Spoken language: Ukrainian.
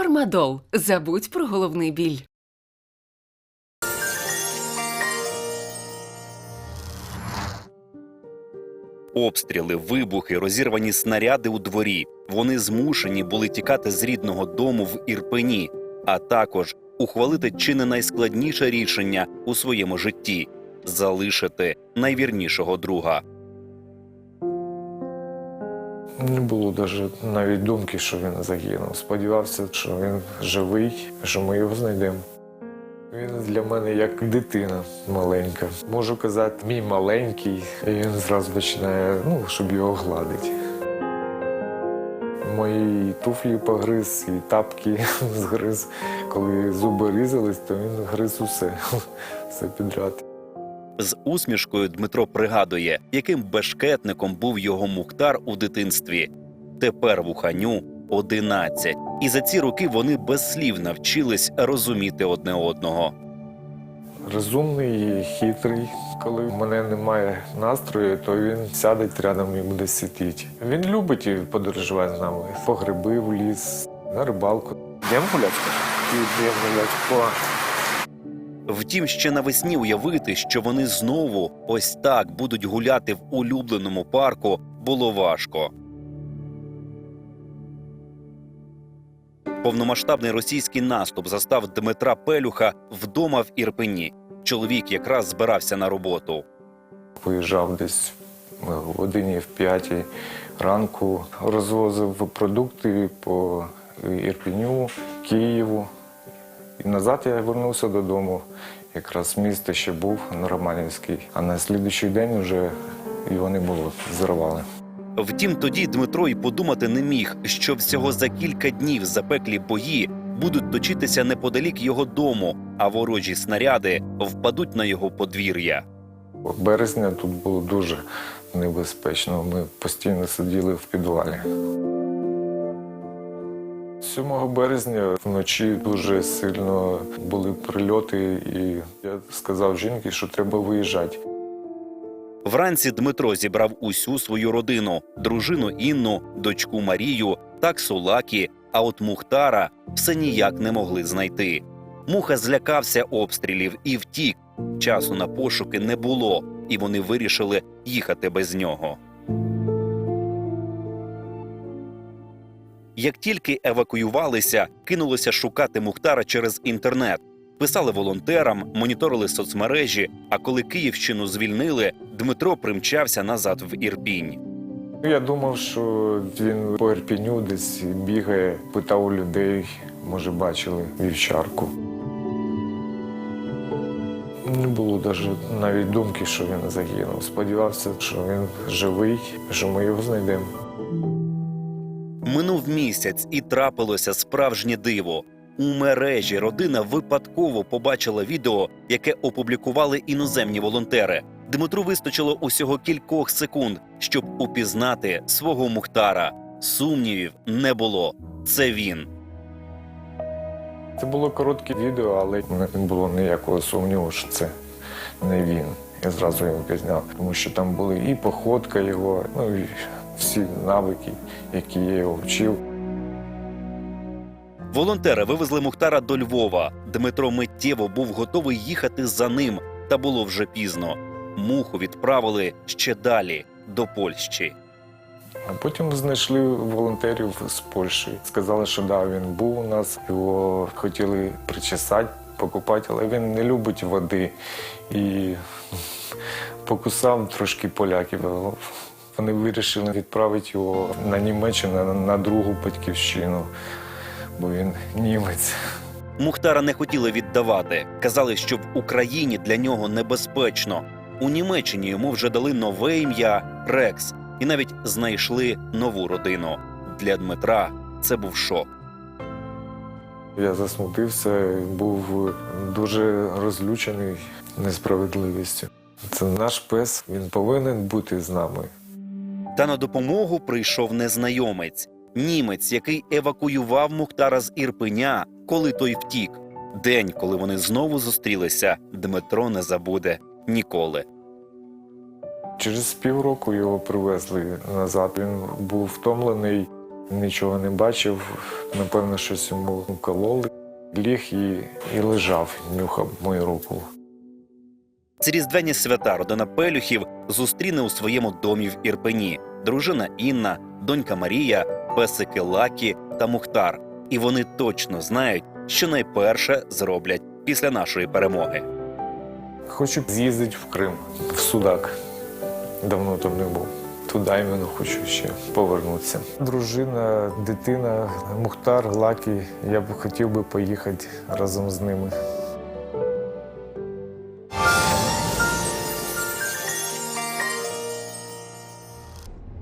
Фармадол. Забудь про головний біль. Обстріли, вибухи, розірвані снаряди у дворі. Вони змушені були тікати з рідного дому в Ірпені, а також ухвалити чи не найскладніше рішення у своєму житті залишити найвірнішого друга. Не було даже навіть думки, що він загинув. Сподівався, що він живий, що ми його знайдемо. Він для мене як дитина маленька. Можу казати, мій маленький, і він зразу починає, ну, щоб його гладити. Мої туфлі погриз, і тапки згриз. Коли зуби різались, то він гриз усе, все підряд. З усмішкою Дмитро пригадує, яким бешкетником був його мухтар у дитинстві. Тепер вуханю 11. І за ці роки вони без слів навчились розуміти одне одного. Розумний і хитрий. Коли в мене немає настрою, то він сяде рядом і буде сидіти. Він любить подорожувати з нами. По гриби в ліс, на рибалку. Йдемо гуляти? Йдемо гуляти по Втім, ще навесні уявити, що вони знову ось так будуть гуляти в улюбленому парку, було важко. Повномасштабний російський наступ застав Дмитра Пелюха вдома в Ірпені. Чоловік якраз збирався на роботу. Виїжджав десь в годині в п'ятій ранку, розвозив продукти по Ірпеню, Києву. І назад я вернувся додому. Якраз місто ще був на а на слідуючий день вже його не було, зірвали. Втім, тоді Дмитро й подумати не міг, що всього за кілька днів запеклі бої будуть точитися неподалік його дому, а ворожі снаряди впадуть на його подвір'я. Березня тут було дуже небезпечно. Ми постійно сиділи в підвалі. 7 березня вночі дуже сильно були прильоти, і я сказав жінці, що треба виїжджати. Вранці Дмитро зібрав усю свою родину: дружину Інну, дочку Марію, таксу Лакі, а от Мухтара все ніяк не могли знайти. Муха злякався обстрілів і втік. Часу на пошуки не було, і вони вирішили їхати без нього. Як тільки евакуювалися, кинулося шукати Мухтара через інтернет. Писали волонтерам, моніторили соцмережі. А коли Київщину звільнили, Дмитро примчався назад в Ірпінь. Я думав, що він по Ірпіню десь бігає, питав у людей, може, бачили вівчарку. Не було навіть думки, що він загинув. Сподівався, що він живий, що ми його знайдемо. Минув місяць і трапилося справжнє диво. У мережі родина випадково побачила відео, яке опублікували іноземні волонтери. Дмитру вистачило усього кількох секунд, щоб упізнати свого мухтара. Сумнівів не було. Це він. Це було коротке відео, але не було ніякого сумніву, що це не він. Я зразу його пізняв, тому що там були і походка його, ну і всі навики, які я його вчив. Волонтери вивезли Мухтара до Львова. Дмитро миттєво був готовий їхати за ним, та було вже пізно. Муху відправили ще далі до Польщі. А потім знайшли волонтерів з Польщі. Сказали, що да, він був у нас, його хотіли причесати, покупати, але він не любить води. І покусав трошки поляків. Вони вирішили відправити його на Німеччину, на- другу батьківщину, бо він німець. Мухтара не хотіли віддавати. Казали, що в Україні для нього небезпечно. У Німеччині йому вже дали нове ім'я Рекс, і навіть знайшли нову родину. Для Дмитра це був шок. Я засмутився, був дуже розлючений несправедливістю. Це наш пес, він повинен бути з нами. Та на допомогу прийшов незнайомець, німець, який евакуював Мухтара з Ірпеня, коли той втік. День, коли вони знову зустрілися, Дмитро не забуде ніколи. Через півроку його привезли назад. Він був втомлений. Нічого не бачив. Напевно, щось йому вкололи. Ліг і, і лежав, нюхав мою руку. Ці різдвяні свята родина Пелюхів зустріне у своєму домі в Ірпені. Дружина Інна, донька Марія, песики Лакі та Мухтар. І вони точно знають, що найперше зроблять після нашої перемоги. Хочу з'їздити в Крим, в Судак. Давно там не був. Туди іменно хочу ще повернутися. Дружина, дитина, Мухтар, Лакі. Я б хотів би поїхати разом з ними.